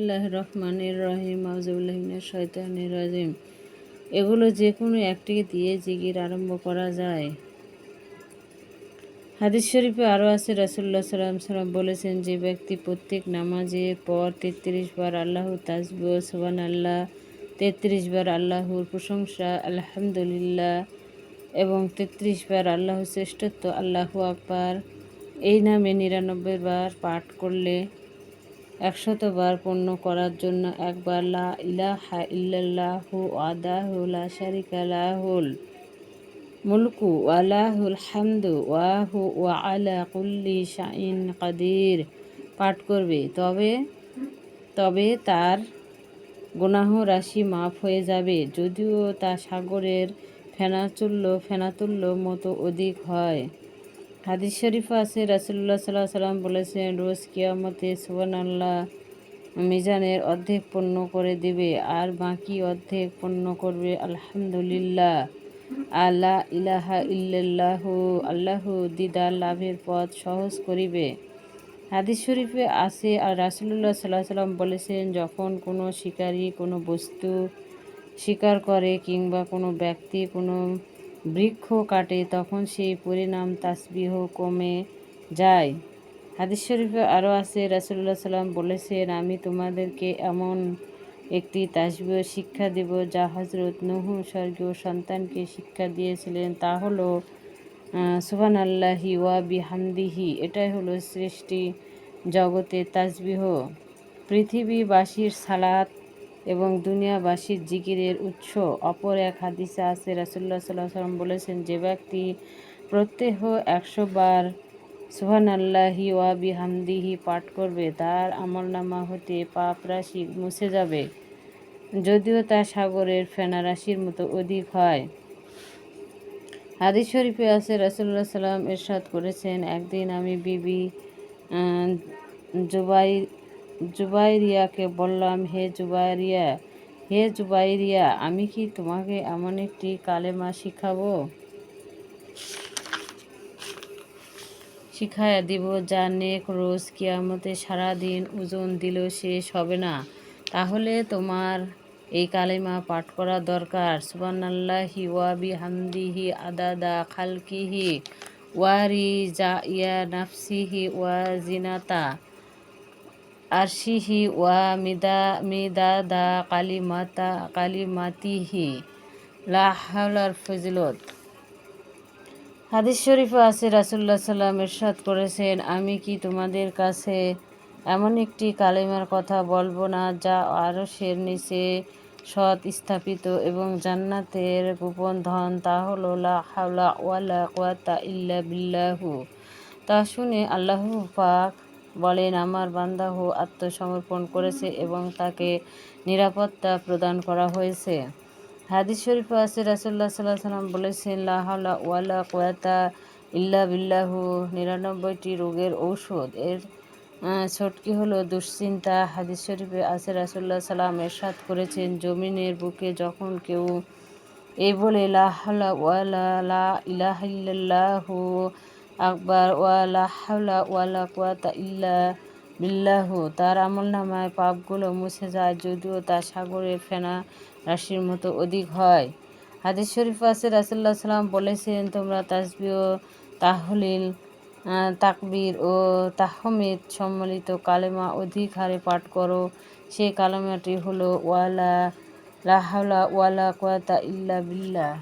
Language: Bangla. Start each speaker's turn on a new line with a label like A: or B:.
A: বিসমিল্লাহ রহমানের রহিম আউজুবিল্লাহিমিনাশ শয়তানির রাজিম এগুলো যে কোনো একটিকে দিয়ে জিগির আরম্ভ করা যায়। হাদিস শরীফে আরও আছে রাসুল্লাহ সাল্লাম সাল্লাম বলেছেন, যে ব্যক্তি প্রত্যেক নামাজের পর তেত্রিশ বার আল্লাহ তাজব সোবান আল্লাহ তেত্রিশ বার আল্লাহর প্রশংসা, আলহামদুলিল্লাহ, এবং তেত্রিশ বার আল্লাহর শ্রেষ্ঠত্ব, আল্লাহ আকবার, এই নামে নিরানব্বই বার পাঠ করলে একশতবার পণ্য করার জন্য একবার লা ইলাহা ইল্লাল্লাহু আদাহু লা শারিকা লাহুল মুলকু ওয়ালাহুল হামদু ওয়াহু ওয়া আলা কুল্লি শাইন কাদির। পাঠ করবে। তবে তবে তার গুনাহ রাশি মাফ হয়ে যাবে। যদিও তা সাগরের ফেনাতুল্য ফেনাতুল্য মতো অধিক হয়। হাদিস শরীফ আছে রাসুল্লাহ সাল্লাহ সাল্লাম বলেছেন, রোজ কিয়ামতে সুবান আল্লাহ মিজানের অর্ধেক পণ্য করে দিবে আর বাকি অর্ধেক পণ্য করবে আলহামদুলিল্লাহ। আল্লাহ ইলাহা ইল্লাল্লাহ, আল্লাহ দিদার লাভের পথ সহজ করিবে। হাদিস শরীফে আছে, আর রাসুল্লাহ সাল্লাহ সাল্লাম বলেছেন, যখন কোনো শিকারী কোনো বস্তু শিকার করে কিংবা কোনো ব্যক্তি কোনো বৃক্ষ কাটে, তখন সেই পরিণাম তাসবিহ কমে যায়। হাদিস শরীফে আরও আছে রাসুল্লাহ সাল্লাম বলেছেন, আমি তোমাদেরকে এমন একটি তাসবিহ শিক্ষা দেব যা হজরত নহু স্বর্গীয় সন্তানকে শিক্ষা দিয়েছিলেন। তা হলো সুহান আল্লাহি ওয়া বিহামদিহি, এটাই হলো সৃষ্টি জগতের তাসবিহ। পৃথিবীবাসীর সালাত এবং দুনিয়াবাসীর জিকিরের উৎস। অপর এক হাদিসে আছে রাসুল্লাহ সাল্লাহ সাল্লাম বলেছেন, যে ব্যক্তি প্রত্যেহ একশো বার সুহান আল্লাহি ওয়া বিহামদিহি পাঠ করবে, তার আমলনামা হতে পাপ রাশি মুছে যাবে। যদিও তা সাগরের ফেনা রাশির মতো অধিক হয়। হাদিস শরীফে আছে রাসুল্লাহ সাল্লাম এরশাদ করেছেন, একদিন আমি বিবি জুবাই জুবাইরিয়াকে বললাম, হে জুবাইরিয়া হে জুবাইরিয়া, আমি কি তোমাকে এমন একটি কালেমা শিখাবো? শিখাইয়া দিব যা নেক রোজ কিয়ামতে সারাদিন ওজন দিল শেষ হবে না। তাহলে তোমার এই কালেমা পাঠ করা দরকার। সুবানাল্লাহি ওয়াবি হামদিহি আদাদা খালকিহি ওয়ারি জা ইয়া নাফসিহি ওয়া জিনাতা। আরশিহি ওয়া মিদা মিদা মিদাদা কালিমাতা, কালিমাতিহি। লা হাওলার ফজিলত। হাদিস শরীফে আছে রাসুল্লাহ সাল্লাম এরশাদ করেছেন, আমি কি তোমাদের কাছে এমন একটি কালিমার কথা বলব না, যা আরশের নিচে সৎ স্থাপিত এবং জান্নাতের গোপন ধন? তা হলো, লা হাওলা ওয়ালা কোয়াতা ইল্লা বিল্লাহু। তা শুনে আল্লাহ পাক বলেন আমার বান্দাহ আত্মসমর্পণ করেছে এবং তাকে নিরাপত্তা প্রদান করা হয়েছে। হাদিস শরীফ আছে রাসুল্লাহ সাল্লাহ সাল্লাম বলেছেন লাহালা ওয়ালা কোয়াতা ইল্লা বিল্লাহু। নিরানব্বইটি রোগের ঔষধ। এর ছোটকি হলো দুশ্চিন্তা। হাদিস শরীফে আছে রাসুল্লাহ সাল্লাম এরশাদ করেছেন, জমিনের বুকে যখন কেউ এই বলে লাহালা ওয়ালা লা আকবার, ওয়ালা হাওলা ওয়ালা কোয়াতা ইল্লা বিল্লাহু। তার আমল নামায় পাপগুলো মুছে যায়, যদিও তা সাগরের ফেনা রাশির মতো অধিক হয়। হাদিস শরীফ আছে রাসুল্লাহ সাল্লাম বলেছেন, তোমরা তাসবিও তাহলিল তাকবির ও তাহমিদ সম্মিলিত কালেমা অধিক হারে পাঠ করো। সেই কালেমাটি হলো, ওয়ালা লাহাওলা ওয়ালা কোয়াতা ইল্লা বিল্লাহ।